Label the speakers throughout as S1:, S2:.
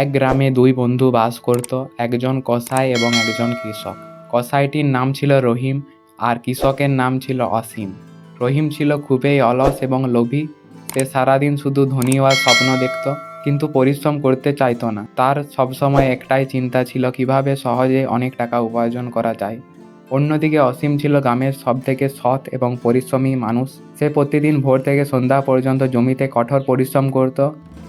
S1: এক গ্রামে দুই বন্ধু বাস করত, একজন কসাই এবং একজন কৃষক। কসাইটির নাম ছিল রহিম আর কৃষকের নাম ছিল অসীম। রহিম ছিল খুবই অলস এবং লোভী। সে সারাদিন শুধু ধনী হওয়ার স্বপ্ন দেখত, কিন্তু পরিশ্রম করতে চাইতো না। তার সবসময় একটাই চিন্তা ছিল কীভাবে সহজে অনেক টাকা উপার্জন করা যায়। অন্যদিকে অসীম ছিল গ্রামের সবথেকে সৎ এবং পরিশ্রমী মানুষ। সে প্রতিদিন ভোর থেকে সন্ধ্যা পর্যন্ত জমিতে কঠোর পরিশ্রম করত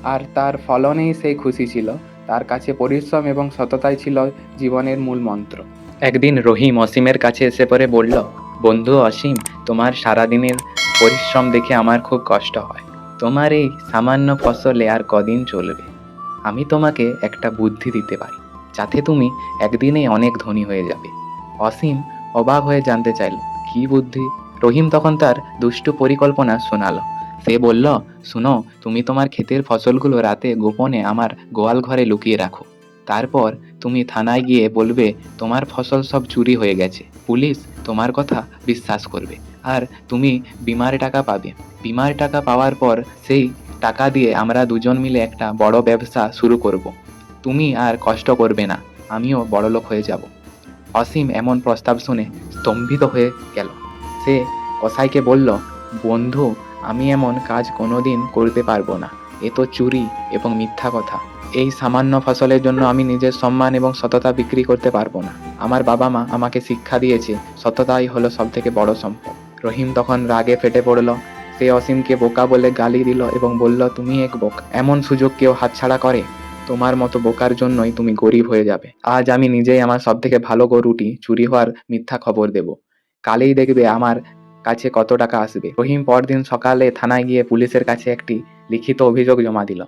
S1: আর তার ফলনেই সে খুশি ছিল। তার কাছে পরিশ্রম এবং সততাই ছিল জীবনের মূল মন্ত্র। একদিন রহিম অসীমের কাছে এসে পড়ে বলল, বন্ধু অসীম, তোমার সারাদিনের পরিশ্রম দেখে আমার খুব কষ্ট হয়। তোমার এই সামান্য ফসলে আর কদিন চলবে। আমি তোমাকে একটা বুদ্ধি দিতে পারি, যাতে তুমি একদিনেই অনেক ধনী হয়ে যাবে। অসীম অবাক হয়ে জানতে চাইল, কি বুদ্ধি? রহিম তখন তার দুষ্টু পরিকল্পনা শোনালো। সে বলল, শুনো, তুমি তোমার ক্ষেতের ফসলগুলো রাতে গোপনে আমার গোয়াল ঘরে লুকিয়ে রাখো। তারপর তুমি থানায় গিয়ে বলবে, তোমার ফসল সব চুরি হয়ে গেছে। পুলিশ তোমার কথা বিশ্বাস করবে। আর তুমি বিমার টাকা পাবে। বিমার টাকা পাওয়ার পর সেই টাকা দিয়ে আমরা দুজন মিলে একটা বড় ব্যবসা শুরু করব। তুমি আর কষ্ট করবে না। আমিও বড়লোক হয়ে যাব। অসীম এমন প্রস্তাব শুনে স্তম্ভিত হয়ে গেল। সে কসাইকে বলল, বন্ধু আমি এমন কাজ কোনোদিন করতে পারব না। এ তো চুরি এবং মিথ্যা কথা। এই সামান্য ফসলের জন্য আমি নিজের সম্মান এবং সততা বিক্রি করতে পারব না। আমার বাবা মা আমাকে শিক্ষা দিয়েছে, সততাই হলো সব থেকে বড় সম্পদ। রহিম তখন রাগে ফেটে পড়ল। সে অসীমকে বোকা বলে গালি দিল এবং বলল, তুমি এক বোকা। এমন সুযোগ কেউ হাতছাড়া করে? তোমার মতো বোকার জন্যই তুমি গরিব হয়ে যাবে। আজ আমি নিজেই আমার সব থেকে ভালো গরুটি চুরি হওয়ার মিথ্যা খবর দেব। কালেই দেখবে আমার কাছে কত টাকা আসবে? রহিম পরদিন সকালে থানায় গিয়ে পুলিশের কাছে একটি লিখিত অভিযোগ জমা দিল।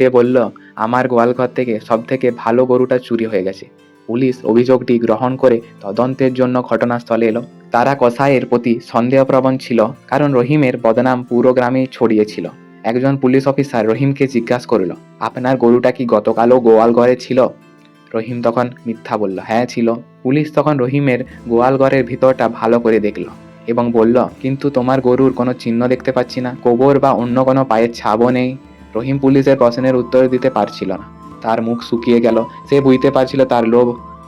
S1: সে বলল, আমার গোয়ালঘর থেকে সব থেকে ভালো গরুটা চুরি হয়ে গেছে। পুলিশ অভিযোগটি গ্রহণ করে তদন্তের জন্য ঘটনাস্থলে এলো। তারা কসাইয়ের প্রতি সন্দেহপ্রবণ ছিল, কারণ রহিমের বদনাম পুরো গ্রামে ছড়িয়েছিল একজন পুলিশ অফিসার রহিমকে জিজ্ঞাসা করল, আপনার গরুটা কি গতকালও গোয়াল ঘরে ছিল? রহিম তখন মিথ্যা বলল হ্যাঁ ছিল। পুলিশ তখন রহিমের গোয়াল ঘরের ভিতরটা ভালো করে দেখল। এবং বলল, কিন্তু তোমার গরুর কোনো চিহ্ন দেখতে পাচ্ছি না। গোবর বা অন্য কোনো পায়ের ছাপও নেই। রহিম পুলিশের প্রশ্নের উত্তর দিতে পারছিল না। তার মুখ শুকিয়ে গেল। সে বুঝতে পারছিল তার লোভ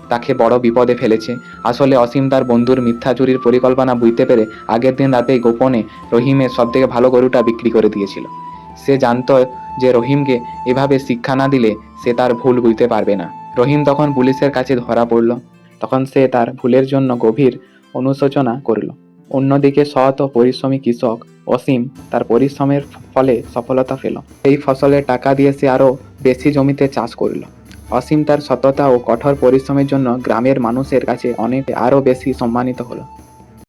S1: তাকে বড় বিপদে ফেলেছে। আসলে অসীম তার বন্ধুর মিথ্যা চুরির পরিকল্পনা বুঝতে পেরে আগের দিন রাতে গোপনে রহিমের সব থেকে ভালো গরুটা বিক্রি করে দিয়েছিল। সে জানতো যে রহিমকে এভাবে শিক্ষা না দিলে সে তার ভুল বুঝতে পারবে না। রহিম তখন পুলিশের কাছে ধরা পড়ল। তখন সে তার ভুলের জন্য গভীর অনুশোচনা করল। অন্যদিকে সৎ ও পরিশ্রমী কৃষক অসীম তার পরিশ্রমের ফলে সফলতা পেল। এই ফসলের টাকা দিয়ে সে আরও বেশি জমিতে চাষ করল। অসীম তার সততা ও কঠোর পরিশ্রমের জন্য গ্রামের মানুষের কাছে অনেক আরও বেশি সম্মানিত হলো।